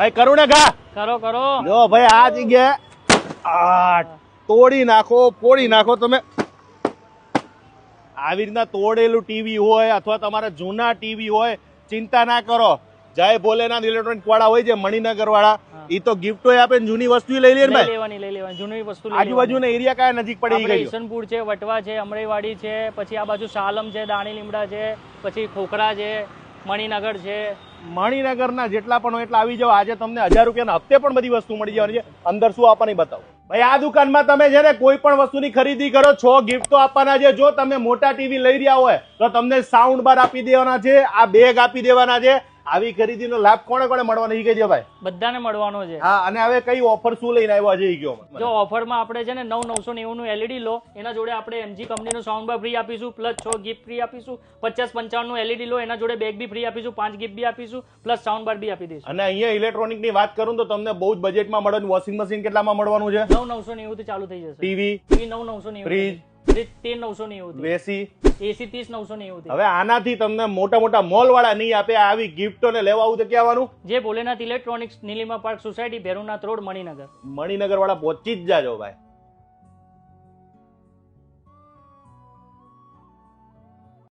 ભાઈ કરું ને ઘા. કરો કરો. જો ભાઈ આ જગ્યાએ આ તોડી નાખો ફોડી નાખો તમે. આવી રીતના તોડેલું ટીવી હોય અથવા તમારા જૂના ટીવી હોય ચિંતા ના કરો. જય ભોલેનાથ ઇલેક્ટ્રોનિક વાળા હોય છે મણિનગર વાળા એ તો ગિફ્ટો આપે ને જૂની વસ્તુ લઈ ને લેવાની લઈ લેવાની. જૂની વસ્તુ આજુબાજુ ને એરિયા કયા નજીક પડી ગઈ ઈસનપુર છે વટવા છે અમરેવાડી છે પછી આ બાજુ સાલમ છે દાણી લીમડા છે પછી ખોખરા છે મણિનગર છે. મણિનગરના જેટલા પણ હોય એટલા આવી જાવ આજે તમને હજાર રૂપિયાના હપ્તે પણ બધી વસ્તુ મળી જવાની છે. અંદર શું આપવાની બતાવો. ભાઈ, આ દુકાનમાં તમે છે ને કોઈ પણ વસ્તુની ખરીદી કરો. છો ગિફ્ટો આપવાના છે. જો તમે મોટા ટીવી લઈ રહ્યા હોય, તો તમને સાઉન્ડ બાર આપી દેવાના છે. આ બેગ આપી દેવાના છે. આવી ખરીદીનો લાભ કોને કોને મળવાનો? ઈ કહેજો ભાઈ. બધાને મળવાનો છે. હા અને હવે કઈ ઓફર શું લઈને આવ્યો આજે ઈ મને. જો ઓફરમાં આપણે છે ને નવ નવસો નેવું નું એલઈડી લો એના જોડે આપણે એમજી કંપનીનું સાઉન્ડ બાર ફ્રી આપીશું પ્લસ છ ગિફ્ટ ફ્રી આપીશું પચાસ પંચાવનનું એલઈડી લો એના જોડે બેગ બી ફ્રી આપીશું પાંચ ગિફ્ટ બી આપીશું પ્લસ સાઉન્ડ બાર બી આપી દઈશું. અને અહીંયા ઇલેક્ટ્રોનિકની વાત કરું તો તમને બહુ જ બજેટમાં મળે વોશિંગ મશીન કેટલામાં મળવાનું છે? નવ નવસો નેવું થી ચાલુ થઈ જશે. ટીવી ટીવી નવ નવસો નેવું ફ્રીજ? હવે આનાથી તમને મોટા મોટા મોલ વાળા નહીં આપે આવી ગિફ્ટો ને લેવા આવું તો ક્યાં જે Bholenath electronics Nilima park society Bherunath road Maninagar. Maninagar વાળા પહોંચી જ જાજો ભાઈ.